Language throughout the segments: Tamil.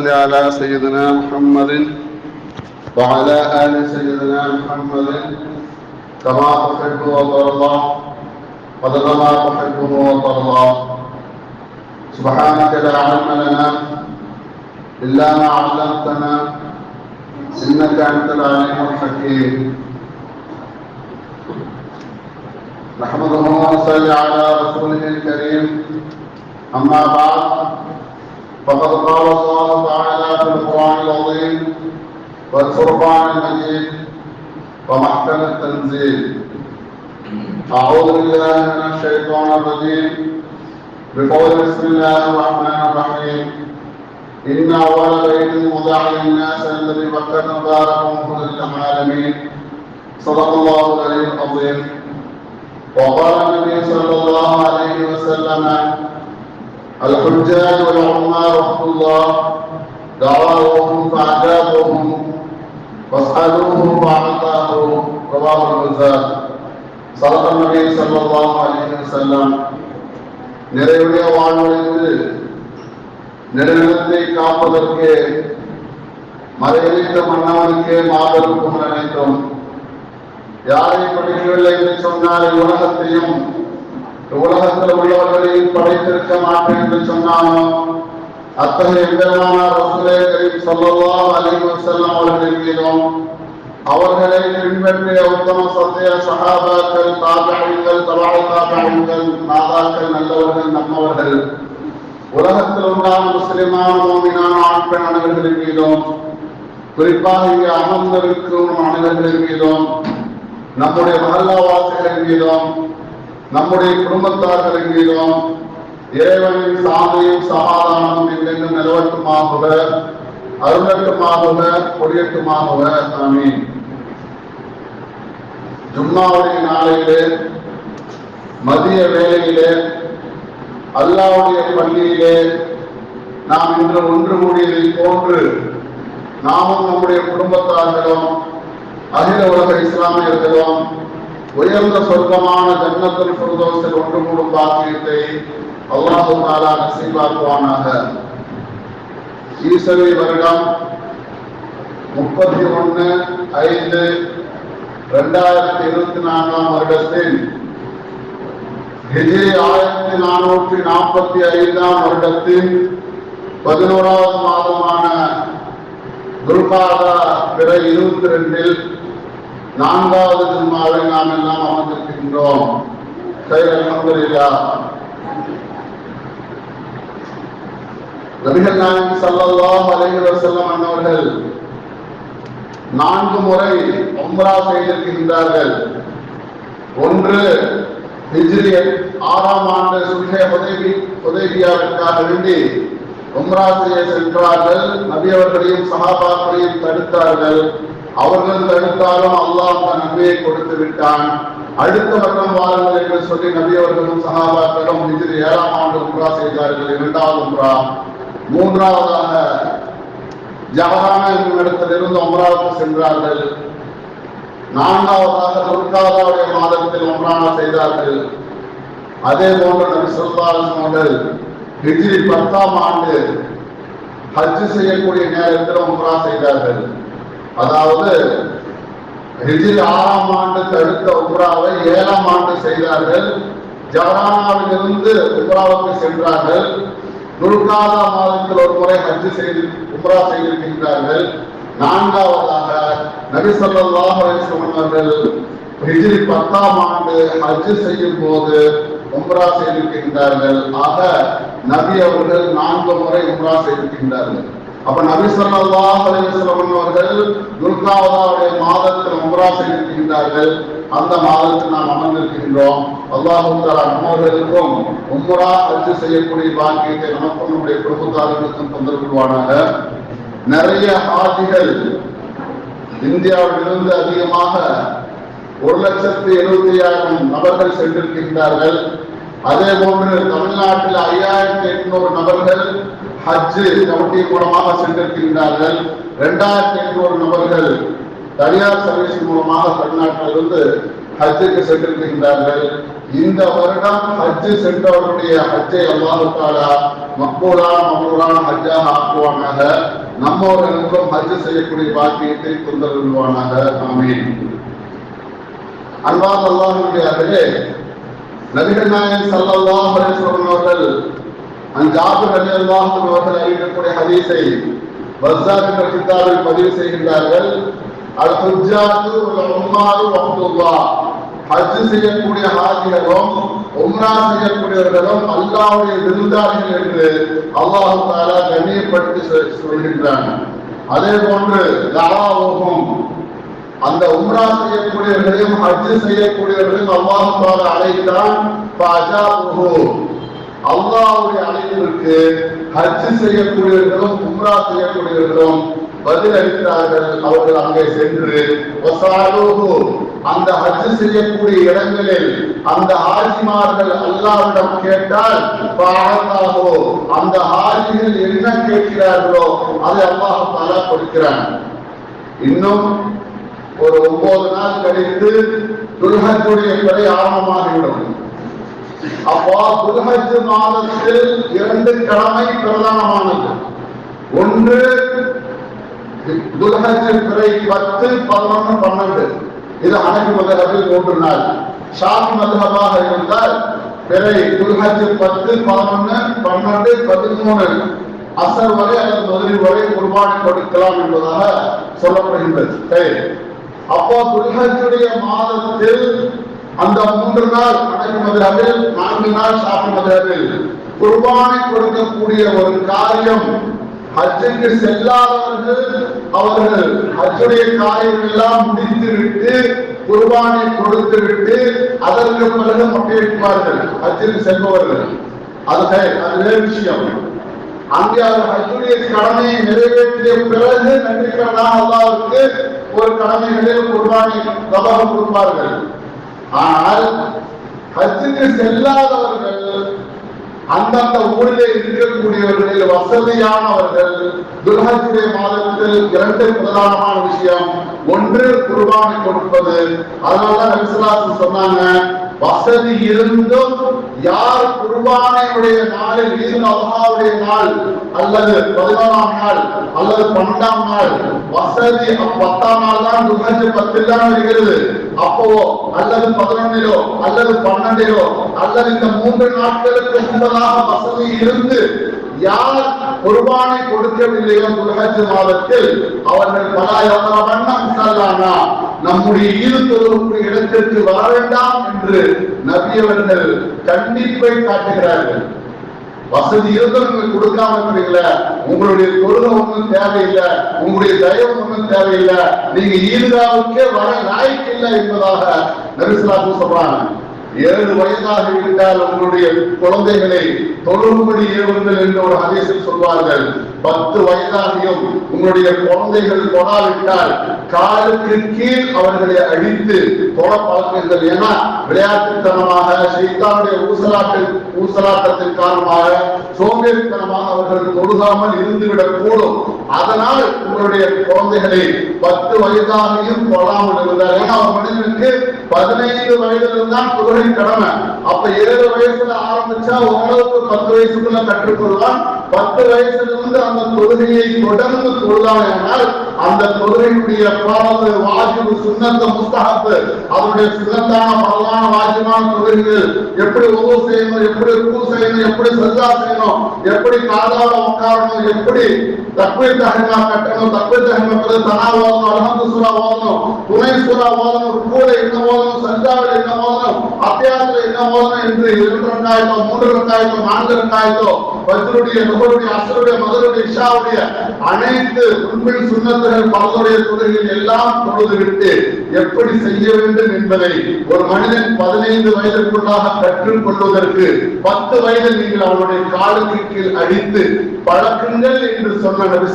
صل على سيدنا محمد وعلى آل سيدنا محمد كما تحب وترضى قدر ما تحبه وترضى سبحانك لا علم لنا إلا ما علمتنا إنك أنت العليم الحكيم. نحمده ونصلي على رسوله الكريم. أما بعد فقد قال الله تعالى في القرآن العظيم والفرقان المجيد ومحكم التنزيل. أعوذ بالله من الشيطان الرجيم. بقول بسم الله الرحمن الرحيم. إن أول بيت وضع للناس الذي بكت مبارك وهدى للعالمين صدق الله العلي العظيم. وقال النبي صلى الله عليه وسلم الحجاج والعمار وفد الله دعواهم فأجابوهم واسألوه فأعطاه رواه البزار صدق النبي صلى الله عليه وسلم நிறைவுடைய வாழ்வழித்து நெடுநிலத்தை காப்பதற்கு மறையளித்த மன்னவனுக்கு மாபெரும் அனைத்தும் யாரை படிக்கவில்லை என்று சொன்னால் உலகத்தையும் உலகத்தில் உள்ளவர்களையும் படைத்திருக்க மாட்டேன் என்று சொன்னாலும் அத்தகைய பெருமானார் ரசூலே கரீம் ஸல்லல்லாஹு அலைஹி வஸல்லம் அவர்களின் மீதும் அவர்களை பின்பற்றிய உத்தம சத்திய சஹாபாக்கள் தாபிகள் தபா நாதாக்கள் நல்லவர்கள் நம்மவர்கள் உலகத்தில் உண்டான முஸ்லிமான மோமினான ஆண் பெண் அனைவர்களின் மீதும் குறிப்பாக இங்கே அமர்ந்திருக்கும் அனைவர்களின் மீதும் நம்முடைய மகல்லாவாசிகளின் மீதும் நம்முடைய குடும்பத்தார் மீதும் இறைவனின் சாமியும் சமாதானமும் எங்கெங்கும் நிலவட்டுமாகுக அருளட்டுமாகுக கொடியட்டுமாகுக ஆமீன். ஜும்மாவுடைய நாளையிலே மதிய வேளையிலே அல்லாவுடைய பள்ளியிலே நாம் இன்று ஒன்று கூடியதை போன்று நாமும் நம்முடைய குடும்பத்தார்களும் அகில உலக இஸ்லாமியர்களும் உயர்ந்த சொர்க்கமான ஜன்னத்தில் பிரதோஷத்தில் ஒன்று கூடும் பாக்கியத்தை அல்லாஹு தாலா நசீபாக்குவானாக. ஈசவி வருடம் முப்பத்தி ஒன்று ஐந்து ரெண்டாயிரத்தி இருபத்தி நான்காம் வருடத்தில் ஹிஜ்ரி ஆயிரத்தி நானூற்றி நாற்பத்தி ஐந்தாம் வருடத்தில் பதினோராவது மாதமான குருபாதா பிற இருபத்தி ரெண்டில் நான்காவது திருமாவை நாம் எல்லாம் அமர்ந்திருக்கின்றோம். சரி நபிகள் நாயகம் ஸல்லல்லாஹு அலைஹி வஸல்லம் அன்னவர்கள் நான்கு முறை உம்ரா செய்திருக்கின்றார்கள். ஒன்று ஹிஜ்ரி ஆறாம் ஆண்டு சுல்ஹே உதவி உதவியாவிற்காக வேண்டி உம்ரா செய்ய சென்றார்கள். நபி அவர்களையும் சகாபாக்களையும் தடுத்தார்கள். அவர்கள் தடுத்தாலும் அல்லாஹ் தன் நபியை கொடுத்து விட்டான். அடுத்த வருடம் வாருங்கள் என்று சொல்லி நபி அவர்களும் சகாபாக்களும் இதில் ஏழாம் ஆண்டு உம்ரா செய்தார்கள். இரண்டாவது உம்ரா. மூன்றாவதாக ஜவஹானா என்னும் இடத்திலிருந்து உம்ராவுக்கு சென்றார்கள். நான்காவதாக துர்காதாவுடைய மாதத்தில் உம்ரானா செய்தார்கள். அதே போன்று நபி சொல்லாலும் அவர்கள் ஹிஜ்ரி பத்தாம் ஆண்டு ஹஜ் செய்யக்கூடிய நேரத்தில் உம்ரா செய்தார்கள். அதாவது ஹிஜ்ரி ஆறாம் ஆண்டு தடுத்த உம்ராவை ஏழாம் ஆண்டு செய்தார்கள். ஜவரானாவிலிருந்து உம்ராவுக்கு சென்றார்கள். துர்காதா மாதத்தில் ஒரு முறை ஹஜ் செய்து உம்ரா செய்திருக்கின்றார்கள். நான்காவதாக நபி அவர்கள் ஹிஜ்ரி பத்தாம் ஆண்டு ஹஜ் செய்யும் போது உம்ரா செய்திருக்கின்றார்கள். ஆக நபி அவர்கள் நான்கு முறை உம்ரா செய்திருக்கின்றார்கள். அப்ப நபி ஸல்லல்லாஹு அலைஹி அவர்கள் துர்காவதாவுடைய மாதத்தில் உமரா செய்திருக்கின்றார்கள் அந்த மாதத்தில் நாம் அமர்ந்திருக்கின்றோம். அல்லாஹு நம்மவர்களுக்கும் உம்ரா அச்சு செய்யக்கூடிய பாக்கியத்தை நமக்கும் நம்முடைய குடும்பத்தார்களுக்கும் தந்திருவானாக நிறைய ஆட்சிகள் இந்தியாவிலிருந்து அதிகமாக ஒரு லட்சத்தி எழுபத்தி ஐயாயிரம் நபர்கள் சென்றிருக்கின்றார்கள். அதே போன்று தமிழ்நாட்டில் ஐயாயிரத்தி எட்நூறு நபர்கள் ஹஜ் கமிட்டி மூலமாக சென்றிருக்கின்றார்கள். இரண்டாயிரத்தி ஐநூறு நபர்கள் தனியார் சர்வீஸ் மூலமாக தமிழ்நாட்டிலிருந்து ஹஜ்ஜுக்கு சென்றிருக்கின்றார்கள். இந்த வருடம் ஹஜ்ஜு சென்றவர்களுடைய ஹஜ்ஜை அல்லாஹாலா மக்கூரா மக்கூலான ஹஜ்ஜாக ஆக்குவானாக. நம்மவர்களுக்கும் ஹஜ்ஜு செய்யக்கூடிய பாக்கியத்தை தந்தருள்வானாக ஆமீன். அன்பாக அல்லாஹுடைய அருகே நபிகள் நாயன் ஸல்லல்லாஹு அலைஹி அவர்கள் அஞ்சாபர் அலி அல்லாஹ் அவர்கள் அறிவிக்கக்கூடிய ஹதீஸை பஸ்ஸார் என்ற கிதாபில் பதிவு செய்கின்றார்கள் அல் ஹுஜ்ஜாத்து வல் உம்மாரு வஹ்துல்லாஹ் ஹஜ் செய்யக்கூடிய ஹாஜிகளும் உம்ரா செய்யக்கூடியவர்களும் அல்லாஹ்வுடைய விருந்தாளிகள் என்று அல்லாஹ் தஆலா கண்ணியப்படுத்தி சொல்- சொல்கின்றான். அதே போன்று தஆவுஹும் அந்த உம்ரா செய்யக்கூடியவர்களையும் ஹஜ் செய்யக்கூடியவர்களையும் அல்லாஹ் தஆலா அழைத்தான். அல்லாவுடைய அழைப்பிற்கு ஹஜ் செய்யக்கூடியவர்களும் உம்ரா செய்யக்கூடியவர்களும் பதில் அளித்தார்கள் அவர்கள் அங்கே சென்று அந்த ஹஜ் செய்யக்கூடிய இடங்களில் அந்த ஹாஜிமார்கள் அல்லாவிடம் கேட்டால் ஃபஅதாஹு அந்த ஹாஜிகள் என்ன கேட்கிறார்களோ அதை அல்லாஹ் தஆலா கொடுக்கிறான். இன்னும் ஒரு ஒன்பது நாள் கழித்து துல்கத்துடைய பிறை ஆரம்பமாகிவிடும். அப்போ துல்ஹஜ் மாதத்தில் இரண்டு கடமை பிரதானமானது. ஒன்று துல்ஹஜ் பிறை பத்து பதினொன்று பன்னெண்டு. இது அனைத்து மதகத்தில் மூன்று நாள் ஷாஃபி மதகமாக இருந்தால் பிறை துல்ஹஜ் பத்து பதினொன்று பன்னெண்டு பதிமூணு. அசர் வரை அல்லது மதுரை வரை குர்பானி கொடுக்கலாம் என்பதாக சொல்லப்படுகின்றது. அப்போ துல்ஹஜுடைய மாதத்தில் அந்த மூன்று நாள் அனைத்து மதுரவில் நான்கு நாள் ஷாஃபி மதுரவில். குர்பானை கொடுக்கக்கூடிய ஒரு காரியம் ஹஜ்ஜுக்கு செல்லாதவர்கள் அவர்கள் ஹஜ்ஜுடைய காரியம் எல்லாம் முடித்துவிட்டு குர்பானை கொடுத்து விட்டு அதற்கு பிறகு பங்கேற்பார்கள் ஹஜ்ஜுக்கு செல்பவர்கள். அது அது வேறு விஷயம். அங்கே அவர் ஹஜ்ஜுடைய கடமையை நிறைவேற்றிய பிறகு நன்றிக்கடனாக அல்லாவுக்கு ஒரு கடமைகளில் குர்பானை கபகம் கொடுப்பார்கள். ஆனால் ஹஜ்ஜுக்கு செல்லாதவர்கள் அந்தந்த ஊரிலே இருக்கக்கூடியவர்களில் வசதியானவர்கள் துல்ஹஜுடைய மாதத்தில் இரண்டு பிரதானமான விஷயம் ஒன்று குர்பானை கொடுப்பது. அதனால சொன்னாங்க வசதி இருந்தும் யார் குர்பானையுடைய நாளில் ஈதுல் அல்ஹாவுடைய நாள் அல்லது பதினோராம் நாள் அல்லது பன்னெண்டாம் நாள்? வசதி பத்தாம் நாள் தான் துல்ஹஜ் பத்தில் தான் இருக்கிறது. அப்போ அல்லது பதினொன்னிலோ அல்லது பன்னெண்டிலோ அல்லது இந்த மூன்று நாட்களுக்கு முன்பதாக வசதி இருந்து யார் குர்பானை கொடுக்கவில்லையோ புலகத்து மாதத்தில் அவர்கள் பலாயவர வண்ணம் செல்லானா நம்முடைய ஈடு தொழுகக்கூடிய இடத்திற்கு வர வேண்டாம் என்று நபியவர்கள் கண்டிப்பை காட்டுகிறார்கள். வசதி இருந்தும் நீங்க கொடுக்காம இருக்கிறீங்கள? உங்களுடைய தொழுகை ஒண்ணும் தேவையில்லை. உங்களுடைய தயவு ஒண்ணும் தேவையில்லை. நீங்க ஈதுகாவுக்கே வர லாய்க்கு இல்லை என்பதாக நபிசுலாத்து சொல்றாங்க ஏழு வயதாக விட்டால் உங்களுடைய குழந்தைகளை தொழும்படி ஏவுங்கள் என்று ஒரு ஹதீஸில் சொல்வார்கள். பத்து வயதாகியும் உங்களுடைய குழந்தைகள் தொடாவிட்டால் காலுக்கு கீழ் அவர்களை அழித்து தொட பழக்கங்கள் ஏன்னா விளையாட்டுத்தனமாக சைத்தானுடைய ஊசலாட்டு ஊசலாட்டத்தின் காரணமாக சோம்பேறித்தனமாக அவர்கள் தொழுகாமல் இருந்துவிடக் கூடும். அதனால் உங்களுடைய குழந்தைகளை பத்து வயதாகியும் தொடாமல் இருந்தார் ஏன்னா ஒரு மனிதனுக்கு பதினைந்து வயதில் தான் தொழுகை கடமை. அப்ப ஏழு வயசுல ஆரம்பிச்சா ஓரளவுக்கு பத்து வயசுக்குள்ள கற்றுக்கொள்ளலாம். பத்து வயசுல இருந்து அந்த தொழுகையை தொடர்ந்து தொழுதானால் அந்த தொழுகையுடைய பாவத்து வாஜிபு சுண்ணத்து முஸ்தகத்து அதனுடைய சிறந்தான பரவான வாஜிபான தொழுகைகள் எப்படி ஒவ்வொரு செய்யணும் எப்படி ரூ செய்யணும் எப்படி சஜா செய்யணும் எப்படி காதால உட்காரணும் எப்படி தக்குவை தகமா கட்டணும் தக்குவை தகமா பிறகு தனா ஓதணும் அலமது சுரா ஓதணும் துணை சுரா ஓதணும் கூட என்ன ஓதணும் சஜாவில் என்ன ஓதணும் அத்தியாசத்தில் என்ன ஓதணும் என்று இரண்டு ரெண்டாயிரத்தோ மூன்று ரெண்டாயிரத்தோ நான்கு ரெண்டாயிரத்தோ பஜ்ருடைய நுகருடைய அசருடைய மதுருடைய இஷாவுடைய அனைத்து உண்மை சுண்ணத்துகள் பலருடைய துறைகள் எல்லாம் தொழுது விட்டு எப்படி செய்ய வேண்டும் என்பதை ஒரு மனிதன் பதினைந்து வயதிற்குள்ளாக கற்றுக்கொள்வதற்கு பத்து வயதில் நீங்கள் அவனுடைய காலுக்கு கீழ் அடித்து பழக்குங்கள் என்று சொன்ன நபி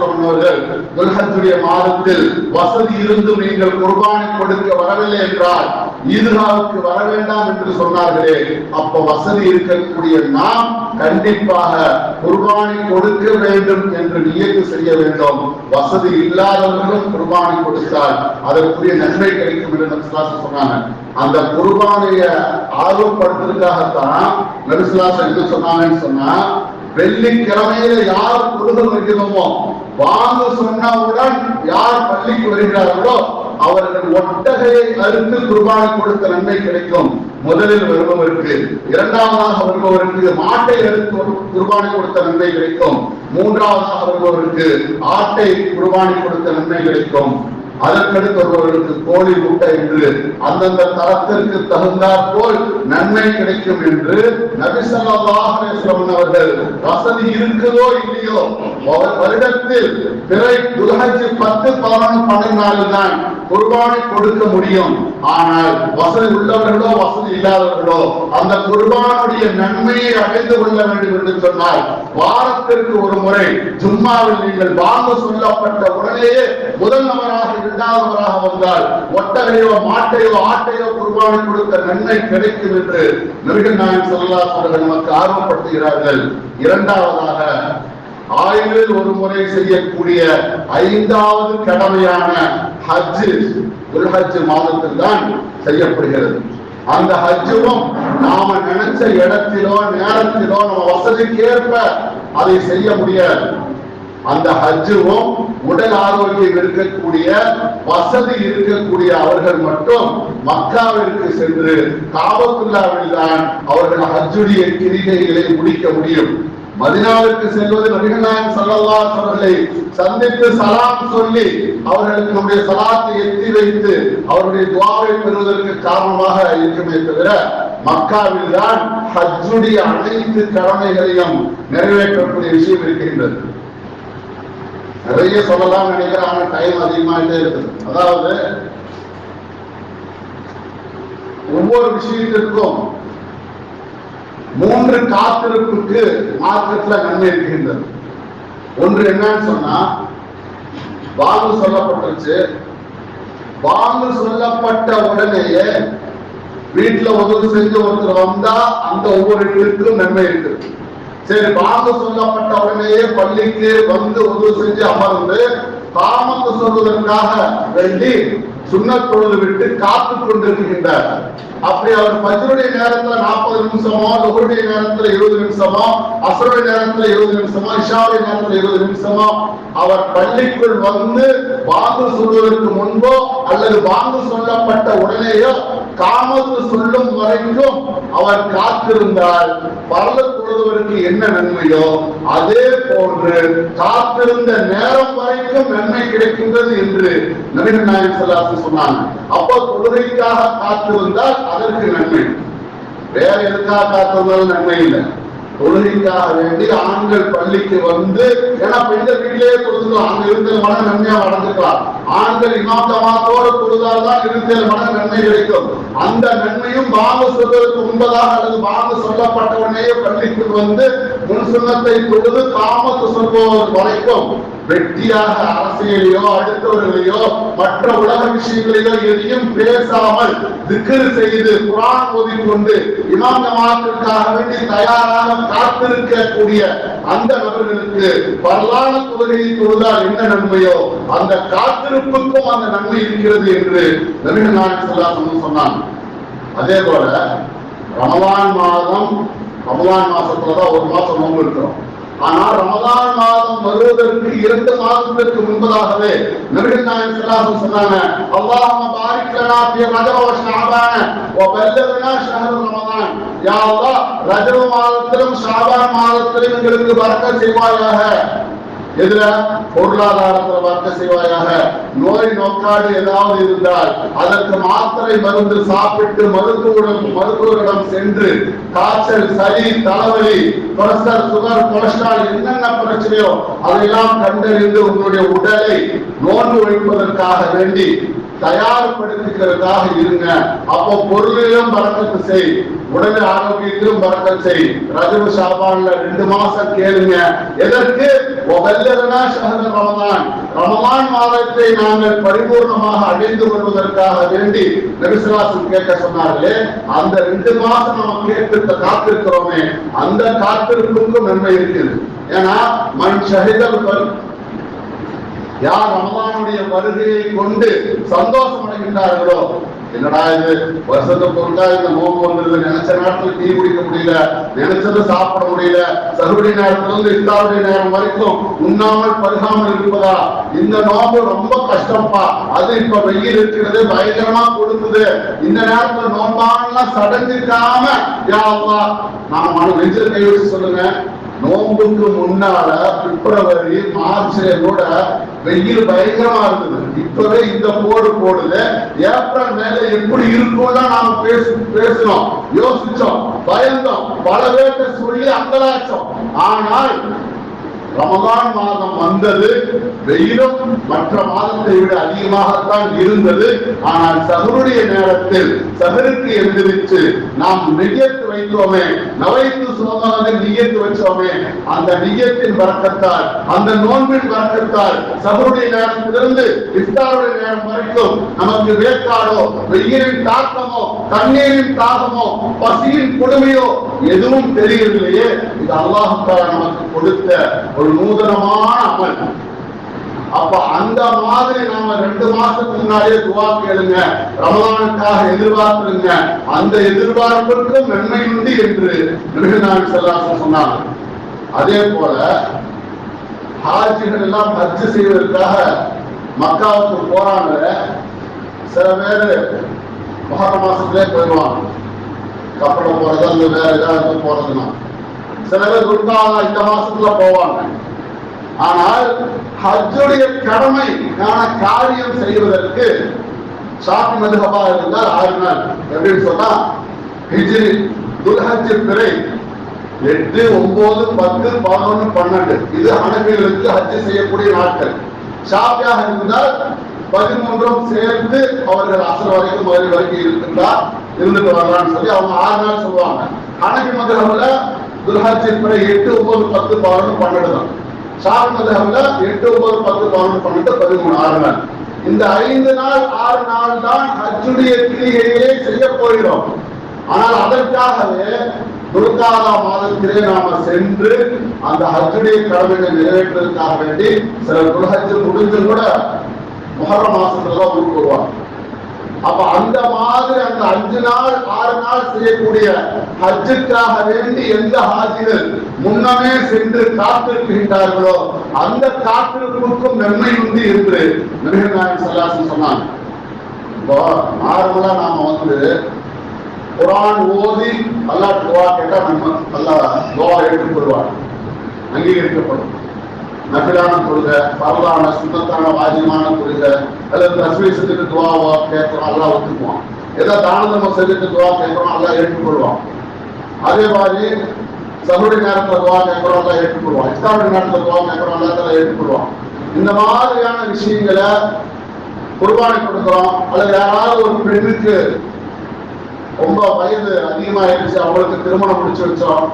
சொன்னவர்கள் அலைஹி மாதத்தில் வசதி இருந்தும் நீங்கள் குர்பானை கொடுக்க வரவில்லை என்றால் ஈதுகாவுக்கு வர வேண்டாம் என்று சொன்னார்களே அப்ப வசதி இருக்கக்கூடிய நாம் கண்டிப்பாக குர்பானை கொடு கொடுக்க வேண்டும் என்று நியத்து செய்ய வேண்டும். வசதி இல்லாதவர்களும் குர்பானை கொடுத்தால் அதற்குரிய நன்மை கிடைக்கும் என்று சொன்னாங்க. அந்த குர்பானைய ஆர்வப்படுத்துறதுக்காகத்தான் நபிசுல்லாசன் என்ன சொன்னாங்கன்னு சொன்னா வெள்ளிக்கிழமையில யார் தொழுது வருகிறோமோ வாங்க சொன்னவுடன் யார் பள்ளிக்கு வருகிறார்களோ அவர்கள் ஒட்டகையை அறுத்து குர்பானை கொடுத்த நன்மை கிடைக்கும். முதலில் வருபவருக்கு இரண்டாவதாக வருபவருக்கு மாட்டை அறுத்து குர்பானை கொடுத்த நன்மை கிடைக்கும். மூன்றாவதாக வருபவருக்கு ஆட்டை குர்பானை கொடுத்த நன்மை கிடைக்கும். அதற்கடுத்தவர்களுக்கு கோழி முட்டை என்று அந்தந்த தரத்திற்கு தகுந்தாற் போல் நன்மை கிடைக்கும் என்று நபிசல்லாஹ் அவர்கள் வசதி இருக்குதோ இல்லையோ அவர் வருடத்தில் பிறை துலகச்சு பத்து பதினொன்று பன்னெண்டு தான் குர்பானை கொடுக்க முடியும். ஆனால் வசதி உள்ளவர்களோ வசதி இல்லாதவர்களோ அந்த குர்பானுடைய நன்மையை அடைந்து கொள்ள வேண்டும் என்று சொன்னால் வாரத்திற்கு ஒரு முறை சும்மாவில் நீங்கள் வாங்க சொல்லப்பட்ட உடனேயே முதல் நபராக இரண்டாவதாக வந்தால் ஒட்டகையோ மாட்டையோ ஆட்டையோ குர்பானை கொடுத்த நன்மை கிடைக்கும் என்று நபிகள் நாயகம் சொல்லா அலைஹி நமக்கு ஆர்வப்படுத்துகிறார்கள். இரண்டாவதாக ஆயுளில் ஒரு முறை செய்யக்கூடிய ஐந்தாவது கடமையான ஹஜ்ஜு துல்ஹஜ் மாதத்தில் தான் செய்யப்படுகிறது. அந்த ஹஜ்ஜும் நாம நினைச்ச இடத்திலோ நேரத்திலோ நம்ம வசதிக்கேற்ப அதை செய்ய முடியாது. அந்த ஹஜ்ஜுவும் உடல் ஆரோக்கியம் இருக்கக்கூடிய வசதி இருக்கக்கூடிய அவர்கள் மட்டும் மக்காவிற்கு சென்று காபத்துல்லாவில் தான் அவர்கள் ஹஜ்ஜுடைய கிரிகைகளை முடிக்க முடியும். மதினாவிற்கு செல்வது நபிகள் நாயகம் அவர்களை சந்தித்து சலாம் சொல்லி அவர்களுக்கு சலாத்தை எத்தி வைத்து அவருடைய துவாவை பெறுவதற்கு காரணமாக இருக்குமே தவிர மக்காவில் தான் ஹஜ்ஜுடைய அனைத்து கடமைகளையும் நிறைவேற்றக்கூடிய விஷயம் இருக்கின்றது. நிறைய சொல்லலாம் நினைக்கிறேன் ஆனா டைம் அதிகமாயிட்டே இருக்குது. அதாவது ஒவ்வொரு விஷயத்திற்கும் மூன்று காத்திருப்புக்கு மார்க்கெட்ல நன்மை இருக்கின்றது. ஒன்று என்னன்னு சொன்னா வாங்கு சொல்லப்பட்டுருச்சு. வாங்கு சொல்லப்பட்ட உடனேயே வீட்டுல உதவி செஞ்சு ஒருத்தர் வந்தா அந்த ஒவ்வொரு இடத்திற்கும் நன்மை இருக்கு சரி வாங்க சொல்லப்பட்ட உடனேயே பள்ளிக்கு வந்து உதவு செஞ்சு அமர்ந்து பாமத்து சொல்வதற்காக வேண்டி சுண்ணத் தொழுது விட்டு காத்து கொண்டிருக்கின்றார். அப்படி அவர் பஜருடைய நேரத்துல நாற்பது நிமிஷமோ லுகருடைய நேரத்துல இருபது நிமிஷமோ அசருடைய நேரத்துல இருபது நிமிஷமோ இஷாவுடைய நேரத்துல இருபது நிமிஷமோ அவர் பள்ளிக்குள் வந்து வாங்கு சொல்வதற்கு முன்போ அல்லது வாங்கு சொல்லப்பட்ட உடனேயோ காமத்து சொல்லும் வரைக்கும் அவர் காத்திருந்தால் பரல தொழுவதற்கு என்ன நன்மையோ அதே போன்று காத்திருந்த நேரம் வரைக்கும் நன்மை கிடைக்கின்றது என்று நவீன நாயன் ஸல்லல்லாஹு சொன்னாங்க. அப்ப தொழுகைக்காக காத்திருந்தால் அதற்கு நன்மை. வேற எதுக்காக காத்திருந்தாலும் நன்மை இல்லை. தொழுகைக்காக வேண்டி ஆண்கள் பள்ளிக்கு வந்து ஏன்னா பெண்கள் வீட்டிலேயே கொடுத்துக்கலாம் அங்க இருந்த மன நன்மையா வளர்ந்துக்கலாம். ஆண்கள் இமாத்தமாத்தோடு ஜமாத்தோடு தான் இருந்த மன நன்மை கிடைக்கும். அந்த நன்மையும் பாம்பு சொல்வதற்கு முன்பதாக அல்லது பாம்பு சொல்லப்பட்ட உடனேயே பள்ளிக்கு வந்து முன் சுண்ணத்தை தொழுது காமத்து சொல்பவர் வரைக்கும். வெற்றியாக அரசியலையோ அடுத்தவர்களையோ மற்ற உலக விஷயங்களிலோ எதையும் பேசாமல் திக்ர் செய்து குரான் ஓதிக்கொண்டு இமாம் ஜமாத்திற்காக வேண்டி தயாராக காத்திருக்கக்கூடிய அந்த நபர்களுக்கு வரலாறு தொழுகையை தொழுதால் என்ன நன்மையோ அந்த காத்திருப்புக்கும் அந்த நன்மை இருக்கிறது என்று நவீன நாயகம் ஸல்லல்லாஹு அதே போல ரமவான் மாதம் ரமவான் மாசத்துலதான் ஒரு மாசம் நோம்பு இருக்கிறோம் ஆனால் ரமதான் மாதம் வருவதற்கு இரண்டு மாதத்திற்கு முன்பதாகவே நபிகள் நாயகம் ஸல்லல்லாஹு சொன்னாங்க அல்லாஹ்ம பாரிக் லனா ஃபீ ரஜப வ ஷஅபான வ பல்லக்னா ஷஹர் ரமதான் யா அல்லாஹ் ரஜப மாதத்திலும் ஷாபான் மாதத்திலும் எங்களுக்கு பரக்கத் செய்வாயாக. எதுல பொருளாதாரத்துல வர்க்க செய்வாயாக நோய் நோக்காடு ஏதாவது இருந்தால் அதற்கு மாத்திரை மருந்து சாப்பிட்டு மருத்துவரிடம் மருத்துவரிடம் சென்று காய்ச்சல் சளி தலைவலி பிரஷர் சுகர் கொலஸ்ட்ரால் என்னென்ன பிரச்சனையோ அதையெல்லாம் கண்டறிந்து உங்களுடைய உடலை நோன்பு வைப்பதற்காக வேண்டி தயார்படுத்திக்கிறதாக இருங்க. அப்போ பொருளிலும் பறக்கத்து செய். உடல் ஆரோக்கியத்திலும் பறக்க செய். ரஜப சாபான்ல ரெண்டு மாசம் கேளுங்க. எதற்கு? ரமதான் ரமதான் மாதத்தை நாங்கள் பரிபூர்ணமாக அடைந்து கொள்வதற்காக வேண்டி நெரிசலாசன் கேட்க சொன்னார்களே அந்த ரெண்டு மாசம் நம்ம கேட்டு காத்திருக்கிறோமே அந்த காத்திருப்புக்கும் நன்மை இருக்குது ஏன்னா மண் சகிதல் யார் ரமதானுடைய வருகையை கொண்டு சந்தோஷம் அடைகின்றார்களோ என்னடா இது? வருஷத்துக்கு ஒருக்கா இந்த நோம்பு வந்துருது நினைச்ச நேரத்துல டீ குடிக்க முடியல நினைச்சது சாப்பிட முடியல. சருவடி நேரத்துல இருந்து இஃப்தாருடைய நேரம் வரைக்கும் உண்ணாமல் பருகாமல் இருப்பதா? இந்த நோம்பு ரொம்ப கஷ்டம்ப்பா. அது இப்ப வெயில் இருக்கிறது பயங்கரமா கொடுக்குது இந்த நேரத்துல நோம்பான்லாம் சடஞ்சிருக்காம யா அல்லாஹ் நாம மன நெஞ்சில் கை வச்சு சொல்லுங்க. நோம்புக்கு முன்னால பிப்ரவரி மார்ச்ல கூட வெயில் பயங்கரமா இருந்தது. இப்பவே இந்த போடு போடுல ஏப்ரல் மேல எப்படி இருக்கும்னா நாம பேசு பேசினோம் யோசிச்சோம் பயந்தோம் பல பேர்த்த சொல்லி அங்கலாச்சோம் ஆனால் ரமலான் மாதம் வந்தது. வெயிலும் மற்ற மாதத்தை விட அதிகமாகத்தான் இருந்தது. ஆனால் சகருடைய நேரத்தில் சகருக்கு எந்திரிச்சு நாம் நெய்யத்து வைத்தோமே நவைத்து சுமமாக நெய்யத்து வச்சோமே அந்த நியத்தின் வரக்கத்தால் அந்த நோன்பின் வரக்கத்தால் சகருடைய நேரத்திலிருந்து இஃப்தாருடைய நேரம் வரைக்கும் நமக்கு வேட்காடோ வெயிலின் தாக்கமோ தண்ணீரின் தாகமோ பசியின் கொடுமையோ எதுவும் தெரியவில்லையே. இது அல்லாஹால நமக்கு கொடுத்த ஒரு நூதனமான அமல். அப்ப அந்த மாதிரி நாம ரெண்டு மாசத்துக்கு முன்னாடியே துவா கேளுங்க. ரமதானுக்காக எதிர்பார்த்துருங்க. அந்த எதிர்பார்ப்பிற்கும் நன்மை உண்டு என்று நிருகநாள் செல்லாசம் சொன்னாங்க. அதே போல ஹாஜிகள் எல்லாம் ஹஜ்ஜு செய்வதற்காக மக்காவுக்கு போறாங்க. சில பேர் மகர மாசத்துலேயே போயிடுவாங்க. கப்பலை போறது அந்த வேற ஏதாவது போறதுன்னா. சில பேர் துர்காவா இந்த மாசத்துல போவாங்க. ஆனால் ஹஜ்ஜுடைய கடமை காரியம் செய்வதற்கு ஷாஃபி மதுகபா இருந்தால் ஆறு நாள். எப்படின்னு சொன்னா ஹிஜ்ரி துல்ஹஜ் பிறை எட்டு ஒன்பது பத்து பதினொன்னு பன்னெண்டு. இது அனபிகளுக்கு ஹஜ் செய்யக்கூடிய நாட்கள். ஷாஃபியாக இருந்தால் பதிமூன்றும் சேர்ந்து அவர்கள் அசல் வரைக்கும் மதுரை வரைக்கும் இருக்கின்றார் இருந்துட்டு வரலாம்னு சொல்லி அவங்க ஆறு நாள் சொல்லுவாங்க. அனபி மதுஹப்ல துல்ஹஜ் எட்டு ஒன்பது பத்து பதினொன்று பன்னெண்டு தான். ஷாஃபி எட்டு ஒன்பது பத்து பதினொன்று பன்னெண்டு பதிமூணு ஆறு நாள். இந்த ஐந்து நாள் ஆறு நாள் தான் ஹஜ்ஜுடைய கிளிகையிலே செய்ய போகிறோம். ஆனால் அதற்காகவே துர்காதா மாதத்திலே நாம சென்று அந்த ஹஜ்ஜுடைய கடமைகளை நிறைவேற்றுவதற்காக வேண்டி சில துர்ஹஜ் முடிஞ்சு கூட மொஹர மாசத்துல தான் ஊருக்கு வருவாங்க. அப்ப அந்த மாதிரி அந்த அஞ்சு நாள் ஆறு நாள் செய்யக்கூடிய ஹஜ்ஜுக்காக வேண்டி எந்த ஹாஜிகள் முன்னமே சென்று காத்திருக்கின்றார்களோ அந்த காத்திருப்புக்கும் நன்மை உண்டு என்று நபிகள் சல்லாசன் சொன்னான் சொன்னாங்க. இப்போ நார்மலா நாம வந்து குரான் ஓதி நல்லா துவா கேட்டா நம்ம அல்லாஹ் துவா ஏற்றுக்கொள்வார் அங்கீகரிக்கப்படும். நபிலான தொழுக பரவான சுத்தத்தான வாஜியமான தொழுக அல்லது தஸ்வீசத்துக்கு துவாவா கேட்கிறோம் எல்லாம் ஒத்துக்குவான். ஏதோ தான தர்மம் செஞ்சுட்டு துவா கேட்கிறோம் எல்லாம் ஏற்றுக்கொள்வான். அதே மாதிரி சகுடி நேரத்துல துவா கேட்கிறோம் எல்லாம் ஏற்றுக்கொள்வான். இஸ்லாமிய நேரத்துல துவா கேட்கிறோம் எல்லாத்தெல்லாம் தஆலா ஏற்றுக்கொள்வான். இந்த மாதிரியான விஷயங்களை குர்பானை கொடுக்கிறோம் அல்லது யாராவது ஒரு பெண்ணுக்கு ரொம்ப வயது அதிகமாயிருச்சு அவங்களுக்கு திருமணம் முடிச்சு வச்சோம்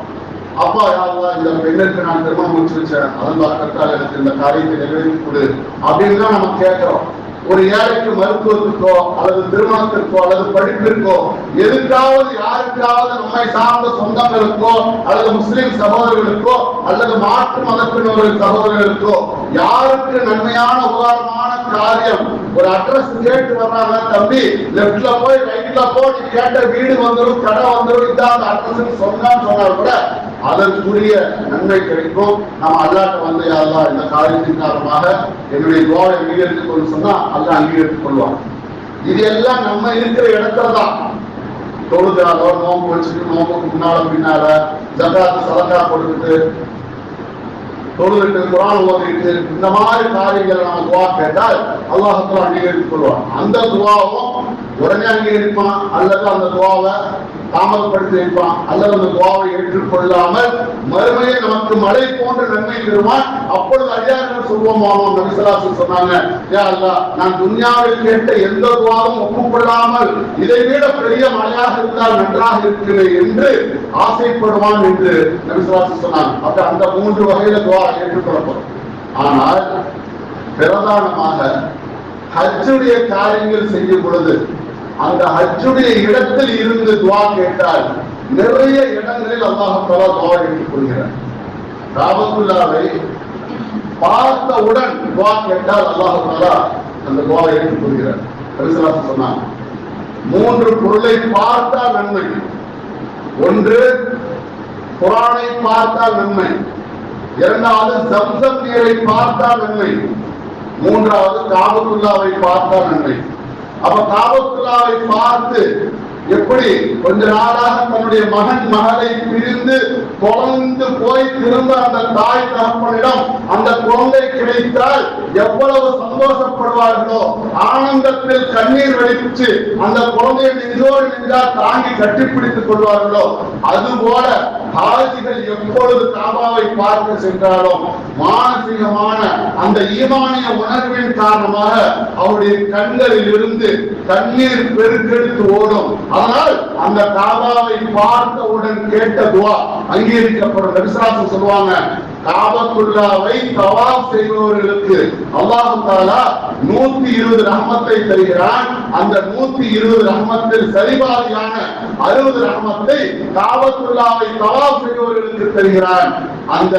அப்பா யாருலா இந்த பெண்ணுக்கு நான் திருமணம் முடிச்சு வச்சேன். அதன் பக்கத்தால் எனக்கு இந்த காரியத்தை நிறைவேற்றி கொடு அப்படின்னு தான் நம்ம கேட்கிறோம். ஒரு ஏழைக்கு மருத்துவத்துக்கோ அல்லது திருமணத்திற்கோ அல்லது படிப்பிற்கோ எதுக்காவது யாருக்காவது நம்மை சார்ந்த சொந்தங்களுக்கோ அல்லது முஸ்லிம் சகோதரர்களுக்கோ அல்லது மாற்று மதத்தினர்கள் சகோதரர்களுக்கோ யாருக்கு நன்மையான உதாரணமான காரியம்? ஒரு அட்ரஸ் கேட்டு வர்றாங்க தம்பி? லெப்ட்ல போய் ரைட்ல போய் நீ கேட்ட வீடு வந்துடும் கடை வந்துடும் இதான் அந்த அட்ரஸ் சொன்னான்னு சொன்னால் கூட அதற்குரிய நன்மை கிடைக்கும். நம்ம அல்லாட்ட வந்து யாரெல்லாம் இந்த காரியத்தின் காரணமாக என்னுடைய துவாவை அங்கீகரித்துக் கொண்டு சொன்னா அல்ல அங்கீகரித்துக் கொள்வான். இது எல்லாம் நம்ம இருக்கிற இடத்துல தான். தொழுகிறாரோ நோம்பு வச்சுட்டு நோம்புக்கு முன்னால பின்னால ஜகாத்து சலக்கா கொடுத்துட்டு தொழுகிட்டு குரான் ஓதிட்டு இந்த மாதிரி காரியங்களை நம்ம துவா கேட்டால் அல்லாஹத்துல அங்கீகரித்துக் கொள்வான். அந்த துவாவும் உடனே அங்கீகரிப்பான் அல்லது அந்த துவாவை தாமதப்படுத்தி வைப்பான் அல்லது அந்த துவாவை ஏற்றுக்கொள்ளாமல் மறுமையை நமக்கு மழை போன்ற நன்மை தருவான். அப்பொழுது அடியார்கள் சொல்வோமானோ நபிசலாசு சொன்னாங்க யா அல்லா நான் துன்யாவில் கேட்ட எந்த துவாவும் ஒப்புக்கொள்ளாமல் இதை விட பெரிய மழையாக இருந்தால் நன்றாக இருக்கிறேன் என்று ஆசைப்படுவான் என்று நபிசலாசு சொன்னாங்க. அப்ப அந்த மூன்று வகையில துவா ஏற்றுக்கொள்ளப்படும் ஆனால் பிரதானமாக ஹஜ்ஜுடைய காரியங்கள் செய்யும் பொழுது அந்த ஹஜ்ஜுடைய இடத்தில் இருந்து துவா கேட்டால் நிறைய இடங்களில் அல்லாஹ் துவா எடுத்துக் கொள்கிறார் காபத்துல்லாவை பார்த்தவுடன் துவா கேட்டால் அல்லாஹ் அந்த துவாவை எடுத்துக் கொள்கிறார் பரிசுலாசம் சொன்னாங்க மூன்று பொருளை பார்த்தால் நன்மை. ஒன்று குரானை பார்த்தால் நன்மை. இரண்டாவது சம்சம் நீரை பார்த்தால் நன்மை. மூன்றாவது காபத்துல்லாவை பார்த்தால் நன்மை. அவன் காபத்துலாவை பார்த்து எப்படி கொஞ்ச நாளாக தன்னுடைய மகன் மகளை பிரிந்து தொலைந்து போய் திரும்ப அந்த தாய் தகப்பனிடம் அந்த குழந்தை கிடைத்தால் எவ்வளவு சந்தோஷப்படுவார்களோ ஆனந்தத்தில் கண்ணீர் வடித்து அந்த குழந்தையை நெஞ்சோடு நெஞ்சால் தாங்கி கட்டிப்பிடித்துக் கொள்வார்களோ? அதுபோல ஹாஜிகள் எப்பொழுது காபாவை பார்க்க சென்றாலும் மானசீகமான அந்த ஈமானிய உணர்வின் காரணமாக அவருடைய கண்களில் இருந்து கண்ணீர் பெருக்கெடுத்து ஓடும். ஆனால் அந்த காபாவை பார்த்தவுடன் கேட்ட துவா அங்கீகரிக்கப்படும் நபிசாசம் சொல்லுவாங்க காபத்துல்லாவை தவாப் செய்பவர்களுக்கு அல்லாஹு தாலா நூத்தி இருபது ரஹமத்தை தருகிறான். அந்த நூத்தி இருபது ரஹமத்தில் சரிபாதியான அறுபது ரஹமத்தை காபத்துல்லாவை தவாப் செய்பவர்களுக்கு தருகிறான். அந்த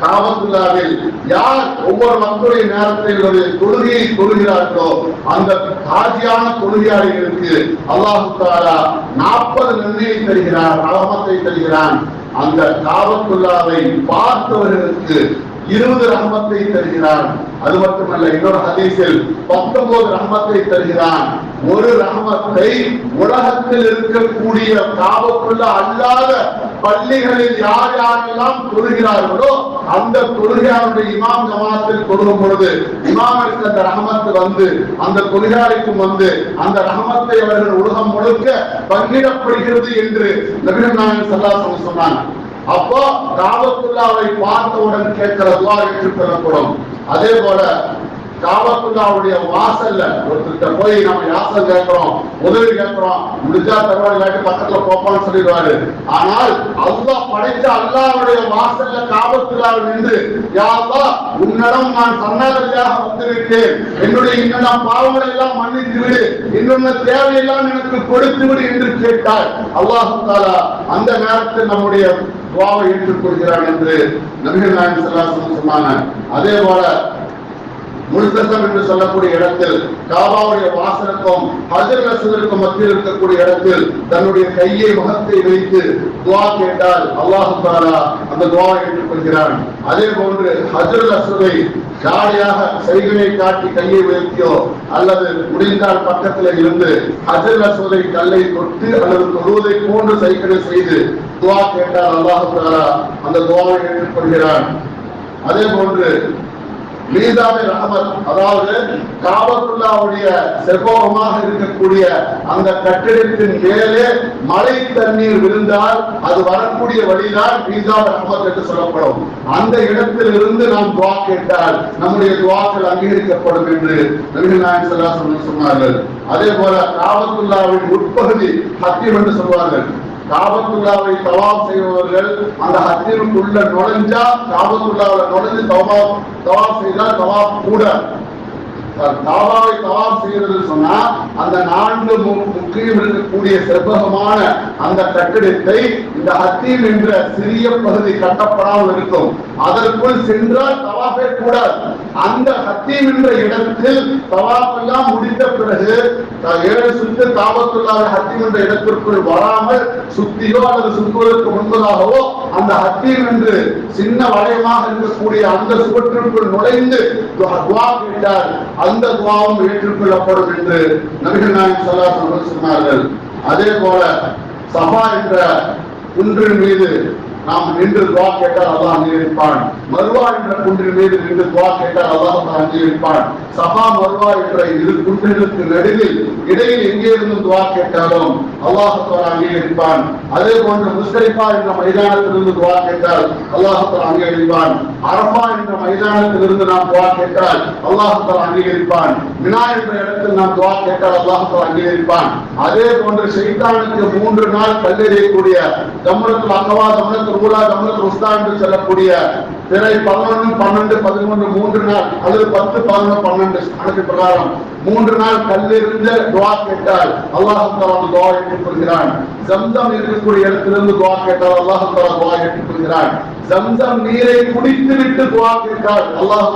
காபத்துல்லாவில் யார் ஒவ்வொரு மக்களுடைய நேரத்தில் ஒரு தொழுகையை தொழுகிறார்களோ அந்த காஜியான தொழுகையாளிகளுக்கு அல்லாஹு தாரா நாற்பது நன்மையை தருகிறார் ரகமத்தை தருகிறான். அந்த காபத்துல்லாவை பார்த்தவர்களுக்கு இருபது ரஹமத்தை தருகிறான். அது மட்டுமல்ல இன்னொரு ஹதீஸில் பத்தொன்பது ரஹமத்தை தருகிறான். ஒரு ரஹமத்தை உலகத்தில் இருக்கக்கூடிய காபத்துள்ள அல்லாத பள்ளிகளில் யார் யாரெல்லாம் தொழுகிறார்களோ அந்த தொழுகையாருடைய இமாம் ஜமாத்தில் தொழுகும் பொழுது இமாமிற்கு அந்த ரஹமத்து வந்து அந்த தொழுகாரிக்கும் வந்து அந்த ரஹமத்தை அவர்கள் உலகம் முழுக்க பங்கிடப்படுகிறது என்று நபிகள் நாயகம் சல்லாசம் சொன்னாங்க. அப்போ காபத்துல்லாவை பார்த்தவுடன் கேட்கிற துவா ஏற்றுக்கொள்ளப்படும் அதே போல காபத்துல்லாவுடைய வாசல்ல ஒருத்தர்கிட்ட போய் நம்ம யாசம் கேட்கிறோம் உதவி கேட்கிறோம். முடிஞ்சா தருவாரு இல்லாட்டி பக்கத்துல போப்பான்னு சொல்லிடுவாரு. ஆனால் அல்லா படைத்த அல்லாவுடைய வாசல்ல காபத்துல்லாவில் நின்று யா உன்னிடம் நான் சன்னாதியாக வந்திருக்கிறேன். என்னுடைய இன்னும் பாவங்களை எல்லாம் மன்னித்து விடு. இன்னொன்னு தேவையெல்லாம் எனக்கு கொடுத்து விடு என்று கேட்டால் அல்லாஹு தாலா அந்த நேரத்தில் நம்முடைய துவாவை ஏற்றுக்கொள்கிறான் என்று நபிகள் நாயகம் சொன்னாங்க. அதே போல முல்தசம் என்று சொல்லக்கூடிய இடத்தில் காபாவுடைய வாசலுக்கும் ஹஜர் மத்தியில் இருக்கக்கூடிய இடத்தில் தன்னுடைய கையை முகத்தை வைத்து துவா கேட்டால் அல்லாஹு தாலா அந்த துவாவை ஏற்றுக்கொள்கிறான். அதே போன்று ஹஜர் அசுதை ஜாலியாக சைகளை காட்டி கையை உயர்த்தியோ அல்லது முடிந்தால் பக்கத்தில் இருந்து ஹஜர் அசுதை கல்லை தொட்டு அல்லது தொழுவதை போன்று சைக்கிளை செய்து துவா கேட்டால் அல்லாஹு தாலா அந்த துவாவை ஏற்றுக்கொள்கிறான். அதே போன்று மீதான ரஹமத். அதாவது காபத்துல்லாவுடைய செவ்வகமாக இருக்கக்கூடிய அந்த கட்டிடத்தின் மேலே மழை தண்ணீர் விழுந்தால் அது வரக்கூடிய வழிதான் மீதான ரஹமத் என்று சொல்லப்படும். அந்த இடத்தில் இருந்து நாம் துவா கேட்டால் நம்முடைய துவாக்கள் அங்கீகரிக்கப்படும் என்று நபிகள் சொன்னார்கள். அதே போல காபத்துல்லாவின் உட்பகுதி சத்தியம் என்று சொல்வார்கள். காபத்துல்லாவை தவாப் செய்பவர்கள் அந்த ஹத்தீமுக்குள்ள நுழைஞ்சா காபத்துல்லாவில் நுழைஞ்சு தவாப் தவாப் செய்தால் தவாப் கூட. தாவாவை தவாப் செய்யறது சொன்னா அந்த நான்கு முக்கியம் இருக்கக்கூடிய செவ்வகமான அந்த கட்டிடத்தை இந்த ஹத்தீம் என்ற சிறிய பகுதி கட்டப்படாமல் இருக்கும். அதற்குள் சென்றால் தவாஃபே கூடாது. அந்த ஹத்தீம் என்ற இடத்தில் தவாப் எல்லாம் பிறகு ஏழு சுற்று தாபத்துள்ளாத ஹத்தீம் என்ற இடத்திற்குள் வராமல் சுத்தியோ அல்லது சுற்றுவதற்கு முன்பதாகவோ அந்த ஹத்தீம் என்று சின்ன வளையமாக இருக்கக்கூடிய அந்த சுவற்றிற்குள் நுழைந்து துவா அந்த துவாவும் ஏற்றுக்கொள்ளப்படும் என்று நபிகள் நாயகம் ஸல்லல்லாஹு சொன்னார்கள். அதே போல சபா என்ற குன்றின் மீது நாம் நின்று துவா கேட்டால் அல்லாஹ் அங்கீகரிப்பான். மருவா என்ற குன்றின் மீது நின்று துவா கேட்டால் அல்லாஹ் அங்கீகரிப்பான். சபா மருவா என்ற இரு குன்றுகளுக்கு நடுவில் இடையில் எங்கே இருந்து துவா கேட்டாலும் அல்லாஹ் அங்கீகரிப்பான். அதே போன்று முஸ்தலிஃபா என்ற மைதானத்திலிருந்து துவா கேட்டால் அல்லாஹ் அங்கீகரிப்பான். அரபா என்ற மைதானத்திலிருந்து நாம் துவா கேட்டால் அல்லாஹ் அங்கீகரிப்பான். மினா என்ற இடத்தில் நாம் துவா கேட்டால் அல்லாஹ் அங்கீகரிப்பான். அதே போன்று ஷைத்தானுக்கு மூன்று நாள் கல்லெறியக்கூடிய தமிழத்தில் அக்கவா தமிழத்தில் ஊலா தமிழ் ருஸ்தா என்று சொல்லக்கூடிய பிறை பதினொன்று பன்னெண்டு பதிமூன்று மூன்று நாள் அல்லது பத்து பதினொன்று பன்னெண்டு கணக்கு பிரகாரம். மூன்று நாள் கல்லிருந்து துவா கேட்டால் அல்லாஹ் தலா துவா ஏற்றுக்கொள்கிறான். ஜம்சம் இருக்கக்கூடிய இடத்திலிருந்து துவா கேட்டால் அல்லாஹ் தலா துவா ஏற்றுக்கொள்கிறான். ஜம்சம் நீரை குடித்து விட்டு துவா கேட்டால் அல்லாஹ்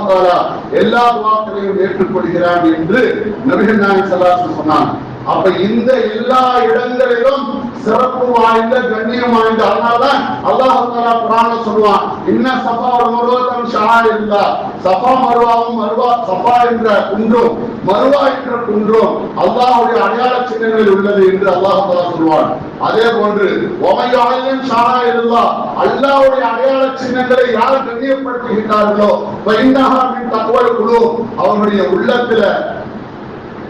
எல்லா துவாக்களையும் ஏற்றுக்கொள்கிறான் என்று நபிகள் நாயகம் ஸல்லல்லாஹு சொன்னான். அப்ப இந்த எல்லா இடங்களிலும் சிறப்பு வாய்ந்த கண்ணியம் வாய்ந்த. அதனாலதான் அல்லாஹ் தஆலா குர்ஆன்ல சொல்லுவான் இன்ன சபா ஒரு மருவத்தம் இருந்தா சபா மருவாவும் மருவா சபா என்ற குன்றும் மருவா என்ற குன்றும் அல்லாஹுடைய அடையாள சின்னங்களில் உள்ளது என்று அல்லாஹ் தஆலா சொல்வான் அதே போன்று ஒமையாயும் இருந்தா அல்லாவுடைய அடையாள சின்னங்களை யார் கண்ணியப்படுத்துகின்றார்களோ ஃபைன்னஹா தகவல் குழு அவனுடைய அவர்களுடைய உள்ளத்துல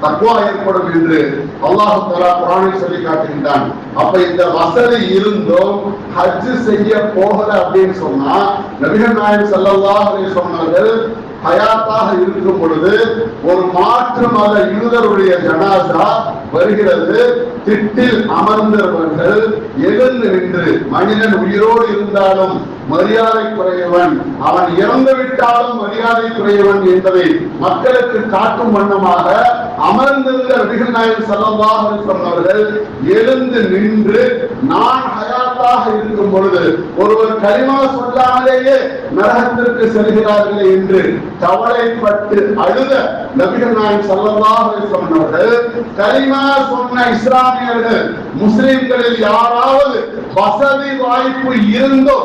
தக்குவா ஏற்படும் என்று அல்லாஹு தஆலா குர்ஆனில் சொல்லி காட்டுகின்றான். அப்ப இந்த வசதி இருந்தும் ஹஜ் செய்ய போகல அப்படின்னு சொன்னா நபிகள் நாயகம் செல்லல்லா சொன்னார்கள் ஹயாத்தாக இருக்கும் பொழுது ஒரு மாற்று மத யூதருடைய ஜனாசா வருகிறது. திட்டில் அமர்ந்தவர்கள் எழுந்து நின்று மனிதன் உயிரோடு இருந்தாலும் மரியாதை குறையவன் அவன் இறந்து விட்டாலும் மரியாதை குறையவன் என்பதை மக்களுக்கு காட்டும் வண்ணமாக அமர்ந்திருந்த நபிகள் நாயகம் ஸல்லல்லாஹு அலைஹி சொன்னவர்கள் எழுந்து நின்று நான் ஹயாத்தாக இருக்கும் பொழுது ஒருவர் கரிமா சொல்லாமலேயே நரகத்திற்கு செல்கிறார்களே என்று கவலைப்பட்டு அழுத நபிகள் நாயகம் ஸல்லல்லாஹு சொன்னவர்கள் கரிமா சொன்ன இஸ்லாமியர்கள் முஸ்லிம்களில் யாராவது வசதி வாய்ப்பு இருந்தோ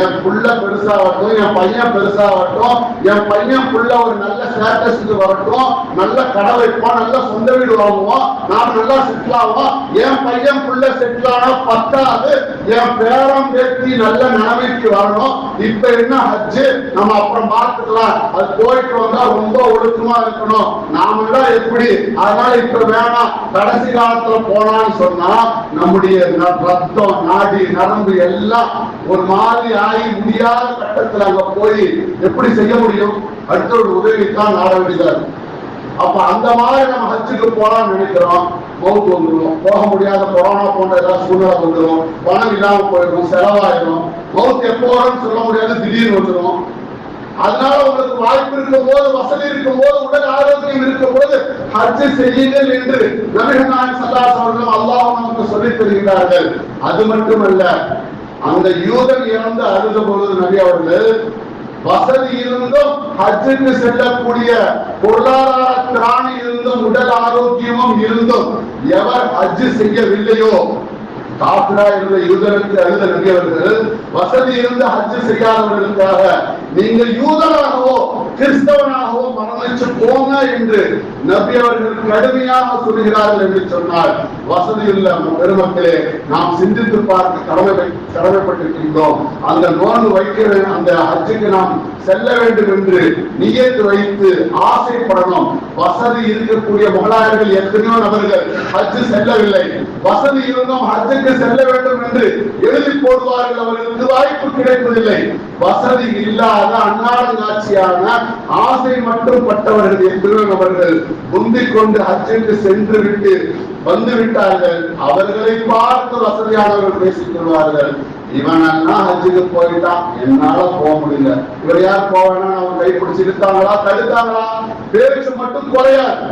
என் புள்ள பெருசாகட்டும் என் பையன் பெருசாகட்டும் என் பையன் புள்ள ஒரு நல்ல ஸ்டேட்டஸ்க்கு வரட்டும் நல்ல கடை வைப்போம் நல்ல சொந்த வீடு வாங்குவோம் நான் நல்லா செட்டில் ஆவோம் என் பையன் புள்ள செட்டில் ஆனா பத்தாவது என் பேரம் பேத்தி நல்ல நிலைமைக்கு வரணும். இப்ப என்ன ஹஜ்ஜு நம்ம அப்புறம் பார்த்துக்கலாம். அது போயிட்டு வந்தா ரொம்ப ஒழுக்கமா இருக்கணும். நாமெல்லாம் எப்படி? அதனால இப்ப வேணாம். கடைசி காலத்துல போனான்னு சொன்னா நம்முடைய ரத்தம் நாடி நரம்பு எல்லாம் ஒரு மாதிரி ஆகி முடியாத கட்டத்துல அங்க போய் எப்படி செய்ய முடியும்? அடுத்த ஒரு உதவித்தான் நாட வேண்டியதா இருக்கு. அப்ப அந்த மாதிரி நம்ம ஹஜ்ஜுக்கு போலாம்னு நினைக்கிறோம். மவுத்து வந்துடும் போக முடியாத கொரோனா போன்ற ஏதாவது சூழ்நிலை வந்துடும் பணம் இல்லாம போயிடும் செலவாயிடும் மவுத்து எப்போ வரும்னு சொல்ல முடியாது திடீர்னு வந்துடும் அதனால உங்களுக்கு வாய்ப்பு இருக்கும் போது வசதி இருக்கும் போது உடல் ஆரோக்கியம் இருக்கும் போது ஹஜ் செய்யுங்கள் என்று நபிகள் நாயன் சல்லாஸ் அவர்களும் அல்லாஹ் நமக்கு சொல்லித் தருகிறார்கள். அது மட்டுமல்ல அந்த யூதன் இறந்து அழுத பொழுது நபி அவர்கள் வசதி இருந்தும் ஹஜ்ஜுக்கு செல்லக்கூடிய பொருளாதார திராணி இருந்தும் உடல் ஆரோக்கியமும் இருந்தும் எவர் ஹஜ் செய்யவில்லையோ காப்பிரா இருந்த யூதனுக்கு அழுத நபி வசதி இருந்த ஹஜ் செய்யாதவர்களுக்காக நீங்கள் யூதனாகவோ கிறிஸ்தவனாகவோ மரணிச்சு போங்க என்று நபி அவர்கள் கடுமையாக சொல்கிறார்கள் என்று சொன்னால் வசதியுள்ள பெருமக்களே நாம் சிந்தித்து பார்க்க கடமை கடமைப்பட்டிருக்கின்றோம். அந்த நோன்பு வைக்கிற அந்த ஹஜ்ஜுக்கு நாம் செல்ல வேண்டும் என்று நியத்து வைத்து ஆசைப்படணும். வசதி இருக்கக்கூடிய முகலாயர்கள் எத்தனையோ நபர்கள் ஹஜ் செல்லவில்லை. வசதி இருந்தும் ஹஜ்ஜுக்கு செல்ல வேண்டும் என்று எழுதி போடுவார்கள் அவர்களுக்கு வாய்ப்பு கிடைப்பதில்லை. வசதி இல்லாத அன்னாடங்காட்சியான ஆசை மட்டும் பட்டவர்கள் என்று அவர்கள் முந்திக் கொண்டு அச்சென்று சென்று விட்டு வந்து விட்டார்கள் அவர்களை பார்த்து வசதியானவர்கள் பேசிக் கொள்வார்கள். இவன் அண்ணா ஹஜ்ஜுக்கு போயிட்டான். என்னால போக முடியல. இவர் யார் போவேன்னா அவன் கை பிடிச்சிருத்தாங்களா தடுத்தாங்களா? பேச்சு மட்டும் குறையாது.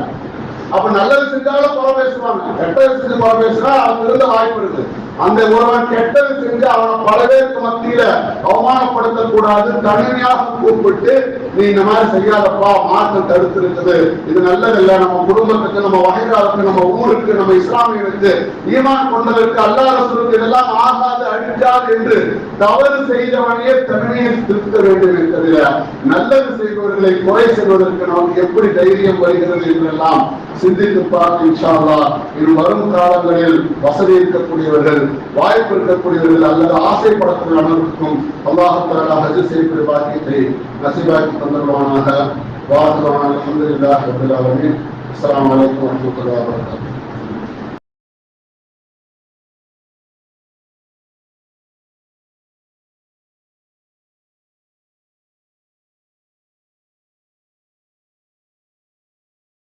அப்ப நல்லது செஞ்சாலும் குறை பேசுவாங்க. கெட்டது செஞ்சு குறை பேசுனா அவங்க இருந்த வாய்ப்பு இருக்கு. அந்த ஒருவன் கெட்டது செஞ்சு அவனை பல பேருக்கு மத்தியில அவமானப்படுத்தக்கூடாது தனிமையாக கூப்பிட்டு நீ இந்த மாதிரி செய்யாதப்பா மாற்றம் தடுத்து இருக்குது இது நல்லதில்ல. நம்ம குடும்பத்துக்கு நம்ம வகைகாலுக்கு நம்ம ஊருக்கு நம்ம இஸ்லாமியருக்கு ஈமான் கொண்டதற்கு அல்லாத சொல்லுக்கு இதெல்லாம் ஆகாது அடிக்காது என்று தவறு செய்தவனையே தன்மையை திருத்த வேண்டும் என்பதில் நல்லது செய்பவர்களை குறை செய்வதற்கு நமக்கு எப்படி தைரியம் வருகிறது என்றெல்லாம் சிந்தித்து பார்த்து இன்ஷால்லா இது வரும் காலங்களில் வசதி இருக்கக்கூடியவர்கள் வாய்ப்பு இருக்கக்கூடியவர்கள் அல்லது ஆசைப்படக்கூடிய அனைவருக்கும் அல்லாஹத்தாலா ஹஜ் செய்யக்கூடிய பாக்கியத்தை நசிபாக்கி தந்தருவானாக வாழ்த்துவானாக அலமதுல்லாஹ் ரப்பில் ஆலமீன். அஸ்ஸலாமு அலைக்கும் வரஹ்மத்துல்லாஹி வபரகாத்துஹு.